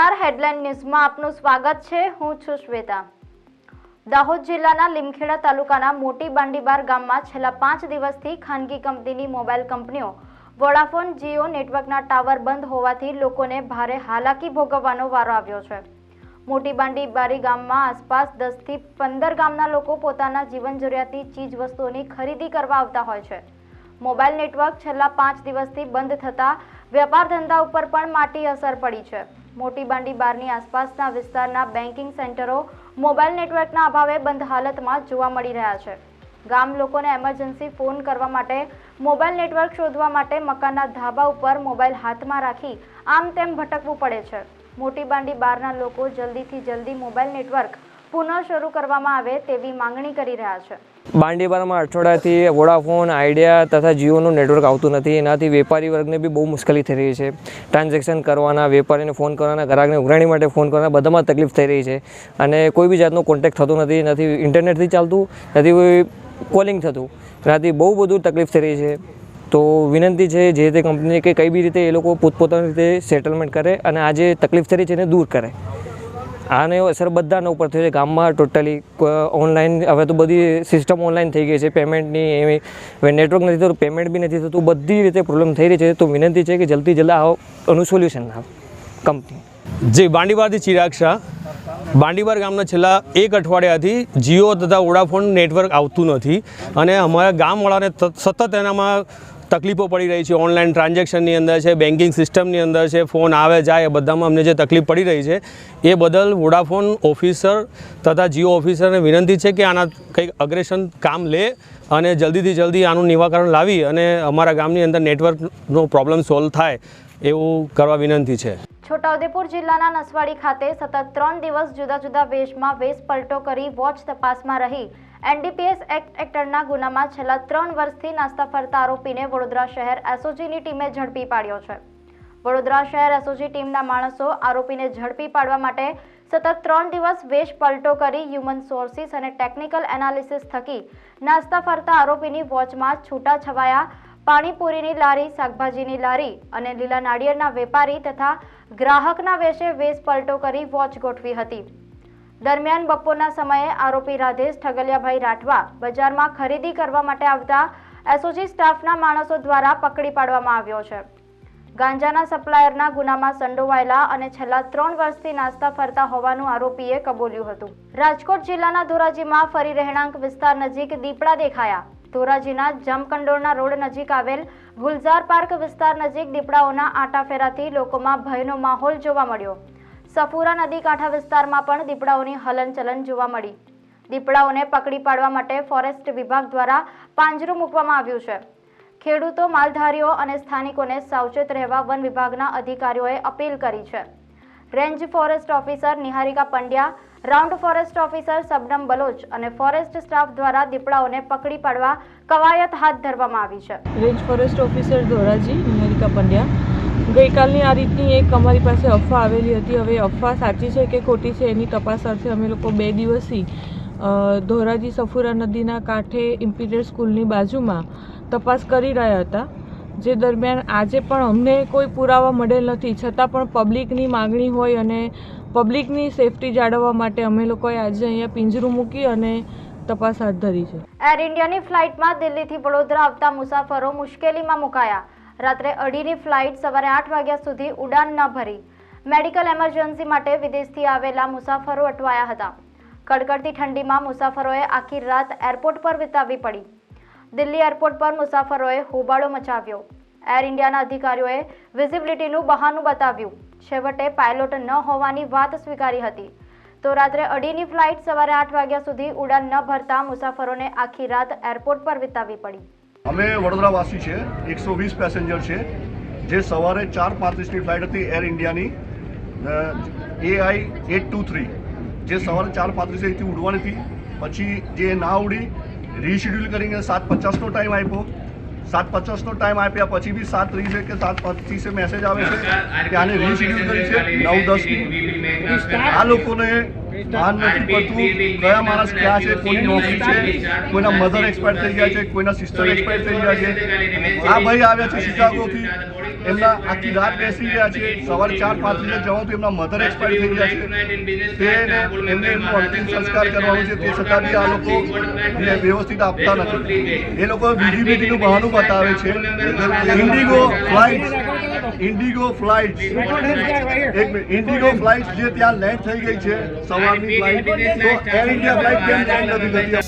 નમસ્કાર હેડલાઇન ન્યૂઝમાં આપનું સ્વાગત છે. હું છું શ્વેતા. દાહોદ જિલ્લાના લીમખેડા તાલુકાના મોટી બાંડીબાર ગામમાં છેલ્લા પાંચ દિવસથી ખાનગી કંપનીની મોબાઈલ કંપનીઓ વોડાફોન જીઓ નેટવર્કના ટાવર બંધ હોવાથી લોકોને ભારે હાલાકી ભોગવવાનો વારો આવ્યો છે. મોટી બાંડીબારી ગામમાં આસપાસ દસથી પંદર ગામના લોકો પોતાના જીવન જરૂરિયાતી ચીજ વસ્તુઓની ખરીદી કરવા આવતા હોય છે. મોબાઈલ નેટવર્ક છેલ્લા પાંચ દિવસથી બંધ થતાં વેપાર ધંધા ઉપર પણ માટી અસર પડી છે. મોટી બાંડી બારની આસપાસના વિસ્તારના બેન્કિંગ સેન્ટરો મોબાઈલ નેટવર્કના અભાવે બંધ હાલતમાં જોવા મળી રહ્યા છે. ગામ લોકોને એમરજન્સી ફોન કરવા માટે, મોબાઈલ નેટવર્ક શોધવા માટે મકાનના ધાબા ઉપર મોબાઈલ હાથમાં રાખી આમ તેમ ભટકવું પડે છે. મોટી બાંડી બારના લોકો જલ્દીથી જલ્દી મોબાઈલ નેટવર્ક પુનઃ શરૂ કરવામાં આવે તેવી માંગણી કરી રહ્યા છે. બાંડીબારમાં અઠવાડિયાથી વોડાફોન, આઈડિયા તથા જીઓનું નેટવર્ક આવતું નથી. એનાથી વેપારી વર્ગને બી બહુ મુશ્કેલી થઈ રહી છે. ટ્રાન્ઝેક્શન કરવાના, વેપારીને ફોન કરવાના, ગ્રાહકને ઉઘરાણી માટે ફોન કરવાના, બધામાં તકલીફ થઈ રહી છે. અને કોઈ બી જાતનો કોન્ટેક્ટ થતો નથી. નથી ઇન્ટરનેટથી ચાલતું નથી કોલિંગ થતું. એનાથી બહુ બધું તકલીફ થઈ રહી છે. તો વિનંતી છે જે તે કંપની કે કઈ બી રીતે એ લોકો પોતપોતાની રીતે સેટલમેન્ટ કરે અને આ જે તકલીફ થઈ રહી છે એને દૂર કરે. આને અસર બધાના ઉપર થયો છે. ગામમાં ટોટલી ઓનલાઈન હવે તો બધી સિસ્ટમ ઓનલાઈન થઈ ગઈ છે. પેમેન્ટની એવી, હવે નેટવર્ક નથી થતું પેમેન્ટ બી નથી થતું. બધી રીતે પ્રોબ્લેમ થઈ રહી છે. તો વિનંતી છે કે જલ્દી જલ્દી આવો એનું સોલ્યુશન આવે કંપની જી બાંડીબારથી ચિરાગ શાહ બાંડીબાર ગામના છેલ્લા એક અઠવાડિયાથી જીઓ તથા વોડાફોન નેટવર્ક આવતું નથી. અને અમારા ગામવાળાને સતત એનામાં તકલીફો પડી રહી છે. ઓનલાઈન ટ્રાન્ઝેક્શનની અંદર છે બેન્કિંગ સિસ્ટમની અંદર છે ફોન આવે, જાય, એ બધામાં અમને જે તકલીફ પડી રહી છે, એ બદલ વોડાફોન ઓફિસર તથા જીઓ ઓફિસરને વિનંતી છે કે આના કંઈક અગ્રેશન કામ લે અને જલ્દીથી જલ્દી આનું નિવાકરણ લાવી અને અમારા ગામની અંદર નેટવર્કનો પ્રોબ્લેમ સોલ્વ થાય એવું કરવા વિનંતી છે. છોટાઉદેપુર જિલ્લાના નસવાડી ખાતે સતત ત્રણ દિવસ જુદા જુદા વેશમાં વેશ પલટો કરી વોચ તપાસમાં રહી. એનડીપીએસ એક્ટ હેઠળના ગુનામાં છેલ્લા ત્રણ વર્ષથી નાસ્તા ફરતા આરોપીને વડોદરા શહેર એસઓજીની ટીમે ઝડપી પાડ્યો છે. વડોદરા શહેર એસઓજી ટીમના માણસો આરોપીને ઝડપી પાડવા માટે સતત ત્રણ દિવસ વેશ પલટો કરી હ્યુમન સોર્સિસ અને ટેકનિકલ એનાલિસિસ થકી નાસ્તા ફરતા આરોપીની વોચમાં છૂટા છવાયા, પાણીપુરીની લારી, શાકભાજીની લારી અને લીલા નાળિયેરના વેપારી તથા ગ્રાહકના વેશે વેશ પલટો કરી વોચ ગોઠવી હતી. દરમિયાન બપોરના સમયે આરોપી રાધેશ ઠગલિયાભાઈ રાઠવા બજારમાં ખરીદી કરવા માટે આવતા એસઓજી સ્ટાફના માણસો દ્વારા પકડી પાડવામાં આવ્યો છે. ગાંજાના સપ્લાયરના ગુનામાં સંડોવાયેલા અને છેલ્લા ત્રણ વર્ષથી નાસ્તા ફરતા હોવાનું આરોપીએ કબૂલ્યું હતું. રાજકોટ જિલ્લાના ધોરાજીમાં ફરી રહેણાંક વિસ્તાર નજીક દીપડા દેખાયા. ધોરાજીના જમકંડોળના રોડ નજીક આવેલ ગુલઝાર પાર્ક વિસ્તાર નજીક દીપડાઓના આટાફેરાથી લોકોમાં ભયનો માહોલ જોવા મળ્યો. સફુરા નદી કાંઠા વિસ્તારમાં પણ દીપડાઓની હલનચલન જોવા મળી. દીપડાઓને પકડી પાડવા માટે ફોરેસ્ટ વિભાગ દ્વારા પાંજરું મૂકવામાં આવ્યું છે. ખેડૂતો, માલધારીઓ અને સ્થાનિકોને સાવચેત રહેવા વન વિભાગના અધિકારીઓએ અપીલ કરી છે. Range forest officer Niharika Pandya, round forest officer Sabnam Baloch અને ફોરેસ્ટ સ્ટાફ દ્વારા દીપડાઓને પકડી પાડવા કવાયત હાથ ધરવામાં આવી છે. Range forest officer Dhoraji, Niharika Pandya ગઈકાલની આ રીતની એક અમારી પાસે અફવા આવેલી હતી. હવે અફવા સાચી છે કે ખોટી છે એની તપાસ અર્થે અમે લોકો બે દિવસથી ધોરાજી સફુરા નદીના કાંઠે ઇમ્પિરિયલ સ્કૂલની બાજુમાં તપાસ કરી રહ્યા હતા. જે દરમિયાન આજે પણ અમને કોઈ પુરાવા મળેલ નથી. છતાં પણ પબ્લિકની માગણી હોય અને પબ્લિકની સેફટી જાળવવા માટે અમે લોકોએ આજે અહીંયા પિંજરું મૂકી અને તપાસ હાથ ધરી છે. એર ઇન્ડિયાની ફ્લાઇટમાં દિલ્હીથી વડોદરા આવતા મુસાફરો મુશ્કેલીમાં મુકાયા. રાત્રે અઢીની ફ્લાઇટ સવારે આઠ વાગ્યા સુધી ઉડાન ન ભરી. મેડિકલ એમરજન્સી માટે વિદેશથી આવેલા મુસાફરો અટવાયા હતા. કડકડતી ઠંડીમાં મુસાફરોએ આખી રાત એરપોર્ટ પર વિતાવવી પડી. દિલ્હી એરપોર્ટ પર મુસાફરોએ હોબાળો મચાવ્યો. એર ઇન્ડિયાના અધિકારીઓએ વિઝિબિલિટીનું બહાનું બતાવ્યું. છેવટે પાયલોટ ન હોવાની વાત સ્વીકારી હતી. તો રાત્રે અઢીની ફ્લાઇટ સવારે આઠ વાગ્યા સુધી ઉડાન ન ભરતા મુસાફરોને આખી રાત એરપોર્ટ પર વિતાવવી પડી. અમે વડોદરાવાસી છે, એકસો વીસ પેસેન્જર છે, જે સવારે ચાર પાંત્રીસની ફ્લાઇટ હતી એર ઇન્ડિયાની એઆઈ એટ ટુ થ્રી. જે સવારે ચાર પાંત્રીસે અહીંથી ઉડવાની હતી, પછી જે ના ઉડી રીશેડ્યુલ કરીને સાત પચાસનો ટાઈમ આપ્યો. સાત પચાસનો ટાઈમ આપ્યા પછી બી સાત ત્રીસે કે સાત પચીસે મેસેજ આવે છે કે આને રીશેડ્યુલ કરી છે નવ દસની. આ લોકોને ભાન નથી પડતું કયા માણસ ક્યાં છે? કોની નોકરી છે? કોઈના મધર એક્સપાયર થઈ ગયા છે? કોઈના સિસ્ટર એક્સપાયર થઈ ગયા છે? આ ભાઈ આવ્યા છે શિકાગોથી. એમના આખી રાત બેસી ગયા છે. સવારે ચાર પાંત્રીસે જવાનું તો એમના મધર એક્સપાયર થઈ ગયા છે. તેને એમને એમનો અંતિમ સંસ્કાર કરવાનો છે. તે છતાં બી આ લોકો વ્યવસ્થિત આપતા નથી. એ લોકો બીજી બીજીનું બહાનું બતાવે છે. ઇન્ડિગો ફ્લાઇટ ઇન્ડિગો ફ્લાઇટ એક મિનિટ ઇન્ડિગો ફ્લાઇટ જે ત્યાં લેન્ડ થઈ ગઈ છે સવારની ફ્લાઇટ તો એર ઇન્ડિયા ફ્લાઇટ કેમ લેન્ડ નથી થતી?